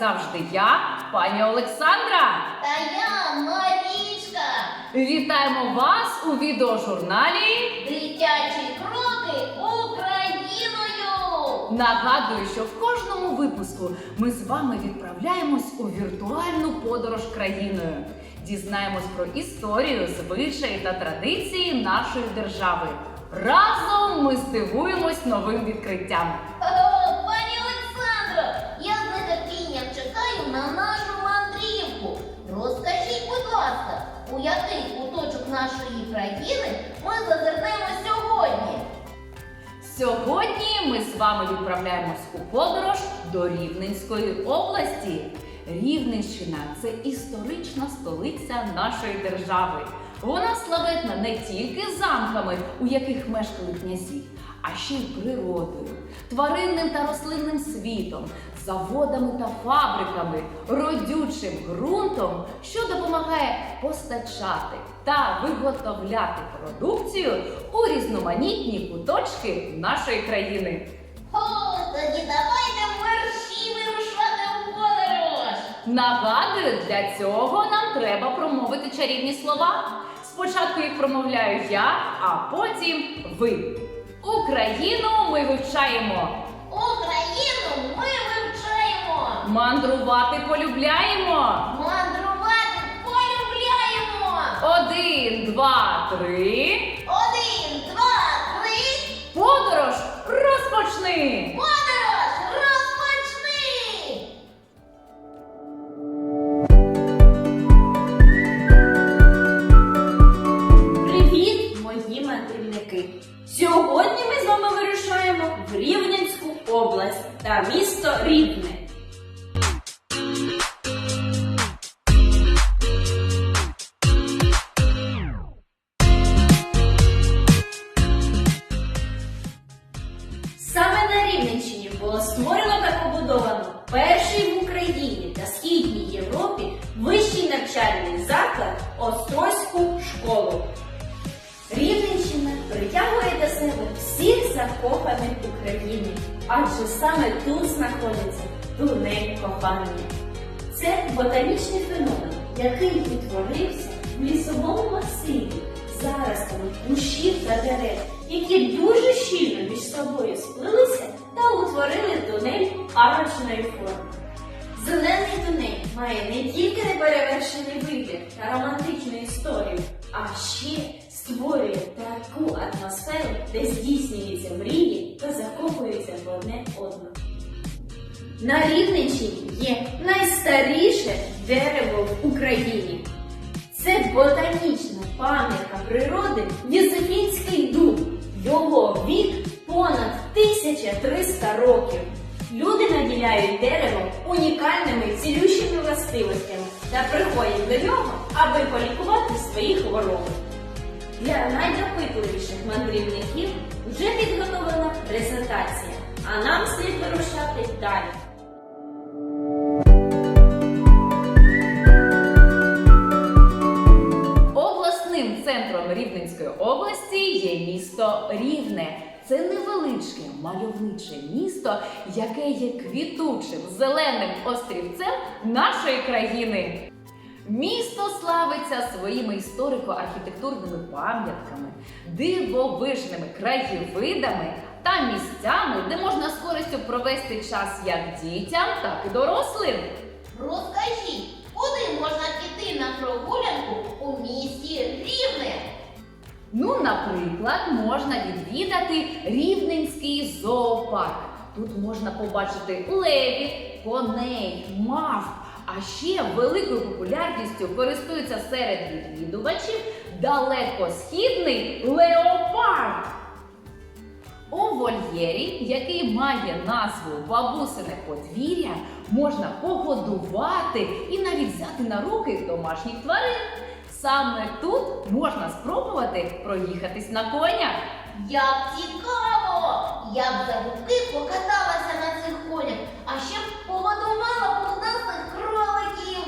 завжди, я, пані Олександра. Та я Марічка. Вітаємо вас у відеожурналі. Дитячі кроки Україною. Нагадую, що в кожному випуску ми з вами відправляємось у віртуальну подорож країною. Дізнаємось про історію, звичаї та традиції нашої держави. Разом ми здивуємось новим відкриттям. О, пані Олександро, я з нетерпінням чекаю на нашу мандрівку. Розкажіть, будь ласка, який куточок нашої країни ми зазирнемо сьогодні? Сьогодні ми з вами відправляємось у подорож до Рівненської області. Рівненщина це історична столиця нашої держави. Вона славетна не тільки замками, у яких мешкали князі, а ще й природою, тваринним та рослинним світом, заводами та фабриками, родючим ґрунтом, що допомагає постачати та виготовляти продукцію у різноманітні куточки нашої країни. О, тоді давайте вирушати у подорож. Нагадую, для цього нам треба промовити чарівні слова. Спочатку їх промовляю я, а потім ви. Україну ми вивчаємо, мандрувати полюбляємо. Мандрувати полюбляємо. Один, два, три. Один, два, три. Подорож розпочни! Подорож розпочни! Привіт, мої мандрівники! Сьогодні ми з вами вирушаємо в Рівненську область та місто Рівне. Створено та побудовано перший в Україні та Східній Європі вищий навчальний заклад Острозьку школу. Рівненщина притягує до себе всіх закоханих України, адже саме тут знаходиться тунель кохання. Це ботанічний феномен, який утворився в лісовому масиві, заростами кущів та дерев, які дуже щільно між собою сплилися та утворили тунель арочної форми. Зелений тунель має не тільки неперевершений вигляд та романтичну історію, а ще створює таку атмосферу, де здійснюються мрії та закохуються в одне одного. На Рівненщині є найстаріше дерево в Україні. Це ботанічна пам'ятка природи Єзефінський дуб. Його вік понад 1300 років. Люди наділяють дерево унікальними цілющими властивостями та приходять до нього, аби полікувати свої хвороби. Для найдопитливіших мандрівників вже підготовлена презентація, а нам слід вирушати далі. Обласним центром Рівненської області є місто Рівне. Це невеличке мальовниче місто, яке є квітучим зеленим острівцем нашої країни. Місто славиться своїми історико-архітектурними пам'ятками, дивовижними краєвидами та місцями, де можна з користю провести час як дітям, так і дорослим. Розкажіть, куди можна піти на прогулянку у місті Рівне? Ну, наприклад, можна відвідати Рівненський зоопарк. Тут можна побачити левів, коней, мавп. А ще великою популярністю користується серед відвідувачів далекосхідний леопард. У вольєрі, який має назву бабусине подвір'я, можна погодувати і навіть взяти на руки домашніх тварин. Саме тут можна спробувати проїхатись на конях. Як цікаво! Я б залюбки покаталася на цих конях, а ще б погодувала пухнастих кроликів.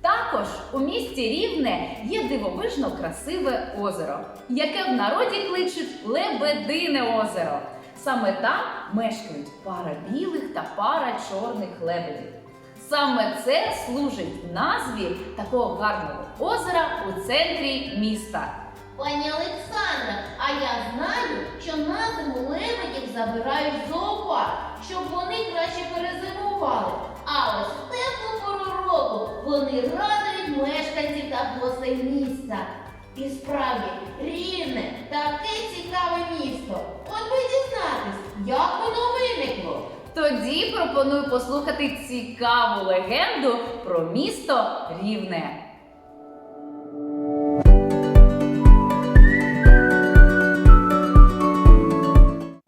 Також у місті Рівне є дивовижно красиве озеро, яке в народі кличуть Лебедине озеро. Саме там мешкають пара білих та пара чорних лебедів. Саме це служить назві такого гарного озера у центрі міста. Пані Олександра, а я знаю, що на зиму лебедів забирають зоопарк, щоб вони краще перезимували. А ось в теплу пору року вони радують мешканців та гостей міста. І справді, рівне, таке цікаве місто. От би дізнатись, як воно виникло. Тоді пропоную послухати цікаву легенду про місто Рівне.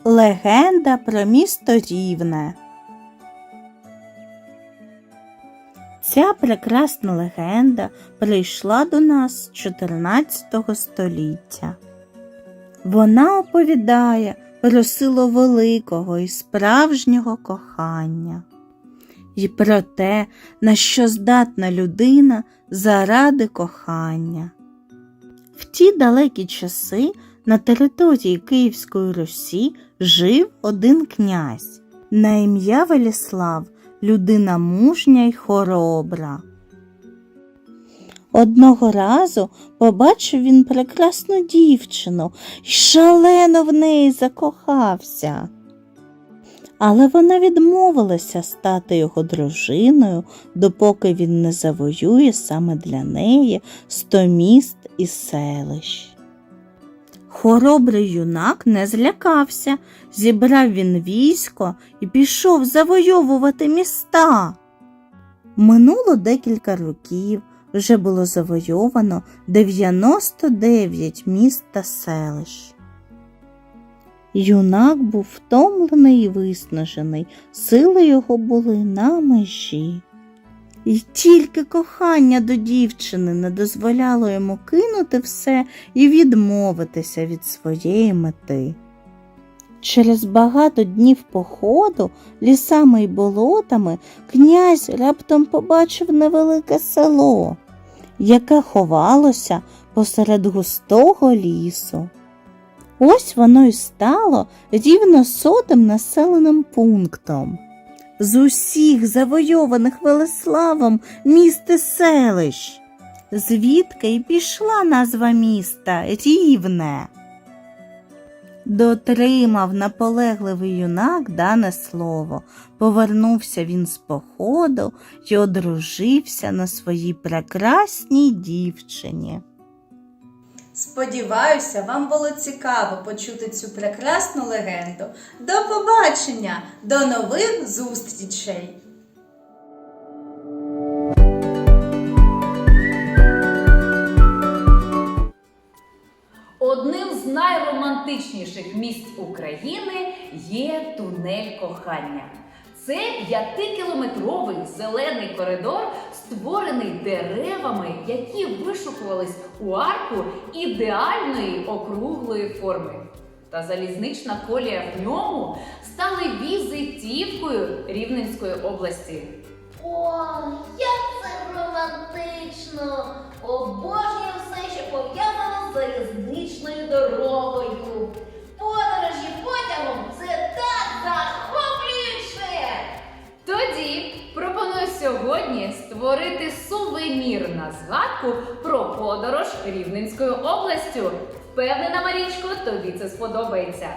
Легенда про місто Рівне. Ця прекрасна легенда прийшла до нас з 14 століття. Вона оповідає про силу великого і справжнього кохання і про те, на що здатна людина заради кохання. В ті далекі часи на території Київської Русі жив один князь на ім'я Веліслав, людина мужня й хоробра. Одного разу побачив він прекрасну дівчину і шалено в неї закохався. Але вона відмовилася стати його дружиною, допоки він не завоює саме для неї сто міст і селищ. Хоробрий юнак не злякався, зібрав він військо і пішов завойовувати міста. Минуло декілька років, вже було завойовано 99 міст та селищ. Юнак був втомлений і виснажений, сили його були на межі. І тільки кохання до дівчини не дозволяло йому кинути все і відмовитися від своєї мети. Через багато днів походу лісами й болотами князь раптом побачив невелике село, яке ховалося посеред густого лісу. Ось воно й стало рівно сотим населеним пунктом. З усіх завойованих Велеславом міст і селищ, звідки й пішла назва міста Рівне. Дотримав наполегливий юнак дане слово, повернувся він з походу й одружився на своїй прекрасній дівчині. Сподіваюся, вам було цікаво почути цю прекрасну легенду. До побачення, до нових зустрічей! Одним з найромантичніших місць України є тунель кохання. Це п'ятикілометровий зелений коридор, створений деревами, які вишукувались у арку ідеальної округлої форми. Та залізнична колія в ньому стали візитівкою Рівненської області. Ой, як це романтично! Обожнюю все, що пов'язано залізничною дорогою. Подорожі потягом це так захоплююче! Тоді пропоную сьогодні створити сувенір на згадку про подорож Рівненською областю. Впевнена, Марічко, тобі це сподобається.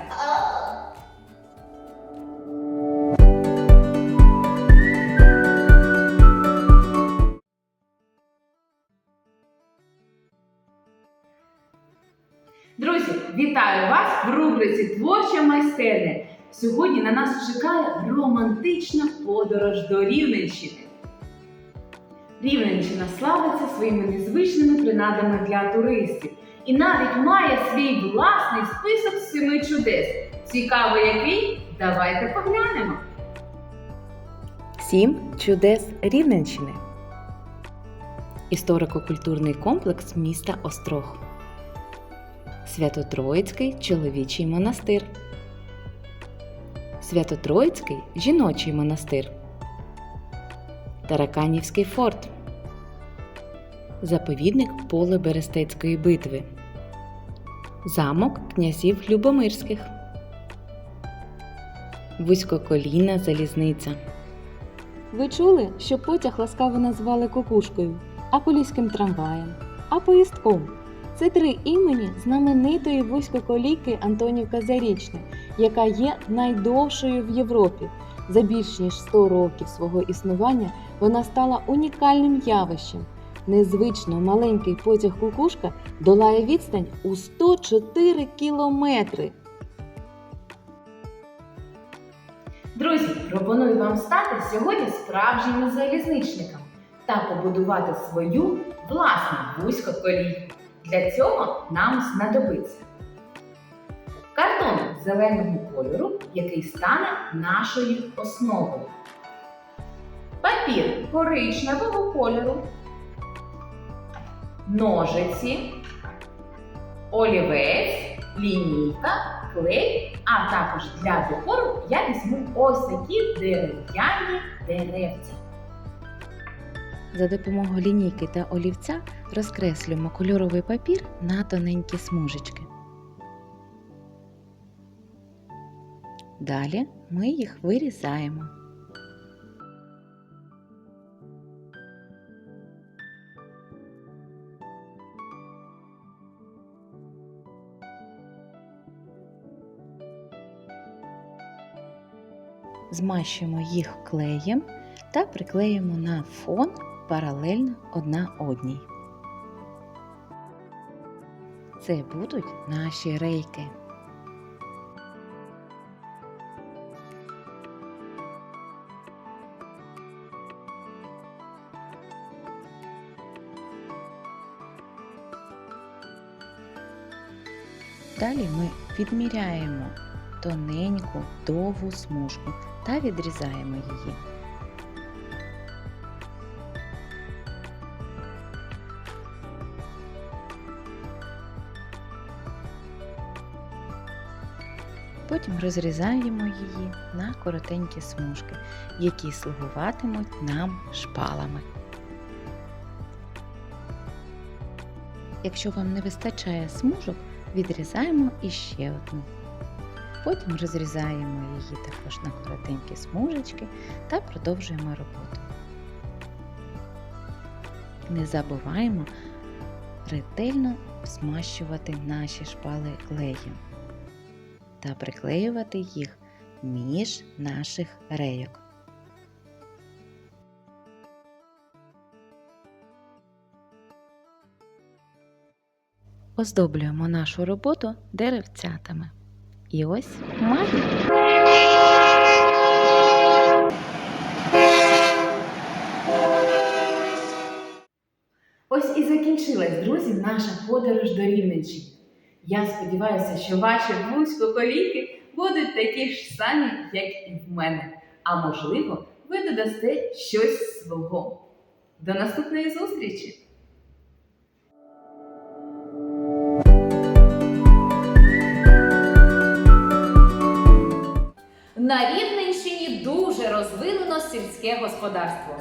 Вітаю вас в рубриці Творча майстерня. Сьогодні на нас чекає романтична подорож до Рівненщини. Рівненщина славиться своїми незвичними принадами для туристів і навіть має свій власний список семи чудес. Цікаво, який? Давайте поглянемо. Сім чудес Рівненщини. Історико-культурний комплекс міста Острог. Свято-Троїцький чоловічий монастир. Свято-Троїцький жіночий монастир. Тараканівський форт. Заповідник поле Берестецької битви. Замок князів Любомирських. вузькоколійна залізниця. Ви чули, що потяг ласкаво назвали кукушкою, а поліським трамваєм, а поїздком. Це три імені знаменитої вузькоколійки Антонівка Зарічна, яка є найдовшою в Європі. За більш ніж 100 років свого існування вона стала унікальним явищем. Незвично маленький потяг кукушка долає відстань у 104 кілометри. Друзі, пропоную вам стати сьогодні справжніми залізничниками та побудувати свою власну вузькоколійку. Для цього нам знадобиться картон зеленого кольору, який стане нашою основою. Папір коричневого кольору, ножиці, олівець, лінійка, клей, а також для декору я візьму ось такі дерев'яні деревця. За допомогою лінійки та олівця розкреслюємо кольоровий папір на тоненькі смужечки. Далі ми їх вирізаємо. Змащуємо їх клеєм та приклеїмо на фон паралельно одна одній. Це будуть наші рейки. Далі ми відміряємо тоненьку довгу смужку та відрізаємо її. Потім розрізаємо її на коротенькі смужки, які слугуватимуть нам шпалами. Якщо вам не вистачає смужок, відрізаємо іще одну. Потім розрізаємо її також на коротенькі смужечки та продовжуємо роботу. Не забуваємо ретельно змащувати наші шпали клеєм та приклеювати їх між наших рейок. Оздоблюємо нашу роботу деревцятами. І ось магія. Ось і закінчилась, друзі, наша подорож до Рівненщини. Я сподіваюся, що ваші вузькоколійки будуть такі ж самі, як і в мене. А можливо, ви додасте щось свого. До наступної зустрічі! На Рівненщині дуже розвинено сільське господарство.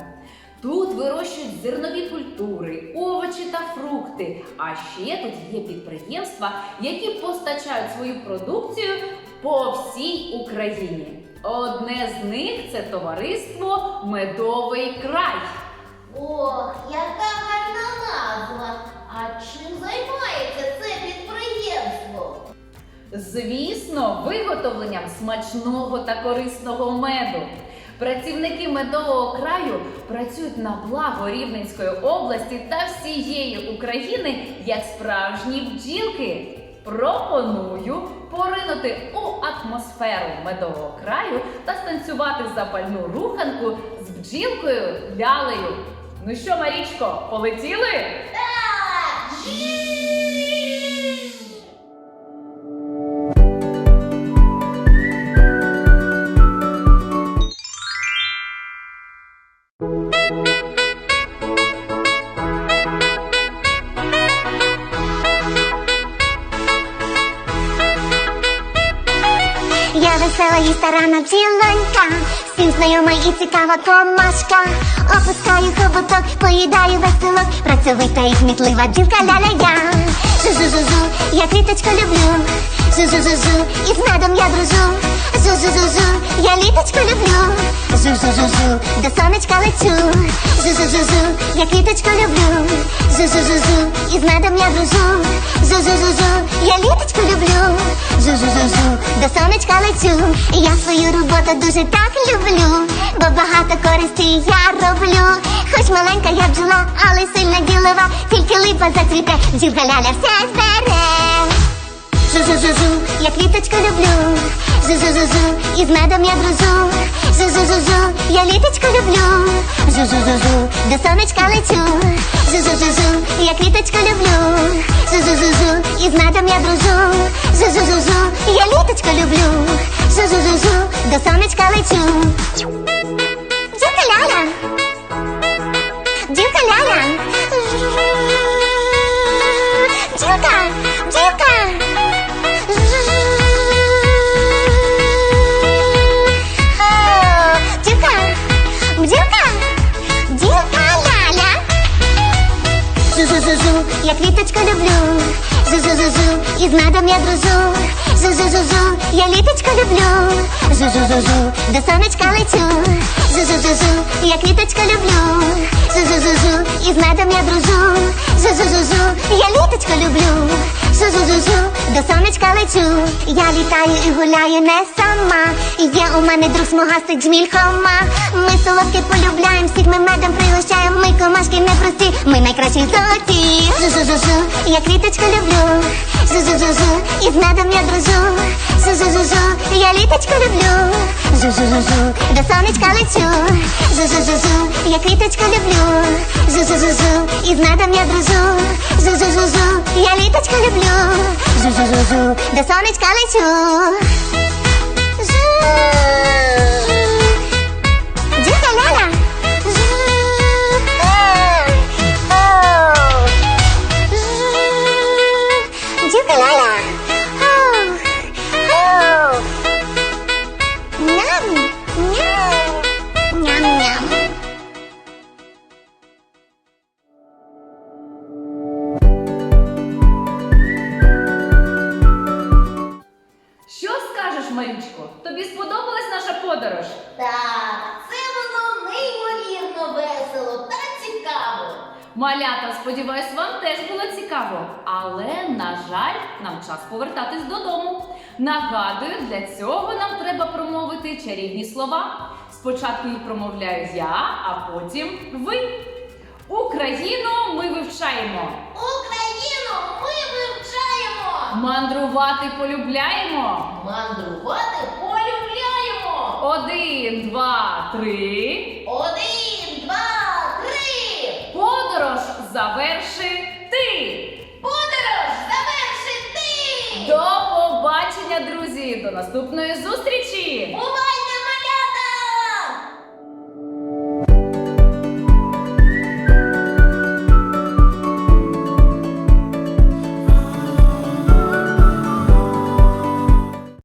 Тут вирощують зернові культури, овочі та фрукти. А ще тут є підприємства, які постачають свою продукцію по всій Україні. Одне з них це товариство Медовий край. Ох, яка гарна назва! А чим займається це підприємство? Звісно, виготовленням смачного та корисного меду. Працівники медового краю працюють на благо Рівненської області та всієї України як справжні бджілки. Пропоную поринути у атмосферу медового краю та станцювати запальну руханку з бджілкою лялею. Ну що, Марічко, полетіли? Так! Весела цілонька, всім знайома і цікава комашка. Опускаю хоботок, поїдаю весь пилок, працьовита і кмітлива дівка ля-ля-я. Жу-жу-жу-жу, я квіточку люблю. Жу-жу-жу-жу, і з медом я дружу. Жу-жу-жу-жу, я квіточку люблю. Жу-жу-жу-жу, до сонечка лечу. Жу-жу-жу-жу, я квіточку люблю. Жу-жу-жу-жу, із медом я дружу. Жу-жу-жу-жу, я літочку люблю. Жу-жу-жу-жу, до сонечка лечу. Я свою роботу дуже так люблю, бо багато користі я роблю. Хоч маленька я бджола, але сильна ділова, тільки липа зацвіте, бджілка ляля все збере. Жу-жу-жу-жу, я квіточку люблю. Жу-жу-жу-жу, із медом я дружу. Жу-жу-жу-жу, я літочку люблю. Жу-жу-жу-жу, до сонечка лечу. Жу-жу-жу-жу, я квіточку люблю. Жу-жу-жу-жу, із медом я дружу. Жу-жу-жу-жу, я літочку люблю. Жу-жу-жу-жу, до сонечка лечу. Дівка ляля. Дівка ляля. Дівка. Жу-жу-жу-жу, я квіточку Жу-жу-жу-жу, із медом я дружу. Жу-жу-жу-жу, я літочку люблю. Жу-жу-жу-жу, до сонечка лечу. Жу-жу-жу-жу, я квіточку люблю. Жу-жу-жу-жу, із медом я дружу. Жу-жу-жу-жу, я літочку люблю. Жу-жу-жу-жу, до сонечка лечу. Я літаю і гуляю не сама. Є у мене друг смугастий джміль хома. Ми солодке полюбляємо, всіх ми медом пригощаємо. Ми комашки непрості, ми найкращі золоті. Жу-жу-жу-жу, я квіточку люблю. Жу-жу-жу-жу, із медом я дружу. Жу-жу-жу-жу, я літочку люблю. Жу-жу-жу-жу, до сонечка лечу. Жу-жу-жу-жу, я квіточку люблю. Жу-жу-жу-жу, із медом я дружу. Жу-жу-жу-жу, я літочку люблю. Жу-жу-жу-жу, до сонечка лечу. Жу. Нагадую, для цього нам треба промовити чарівні слова. Спочатку їх промовляю я, а потім ви. Україну ми вивчаємо. Україну ми вивчаємо! Мандрувати полюбляємо. Мандрувати полюбляємо! Один, два, три. Один, два, три! Подорож завершити. Подорож завершити! До побачення, друзі! До наступної зустрічі! Бувай!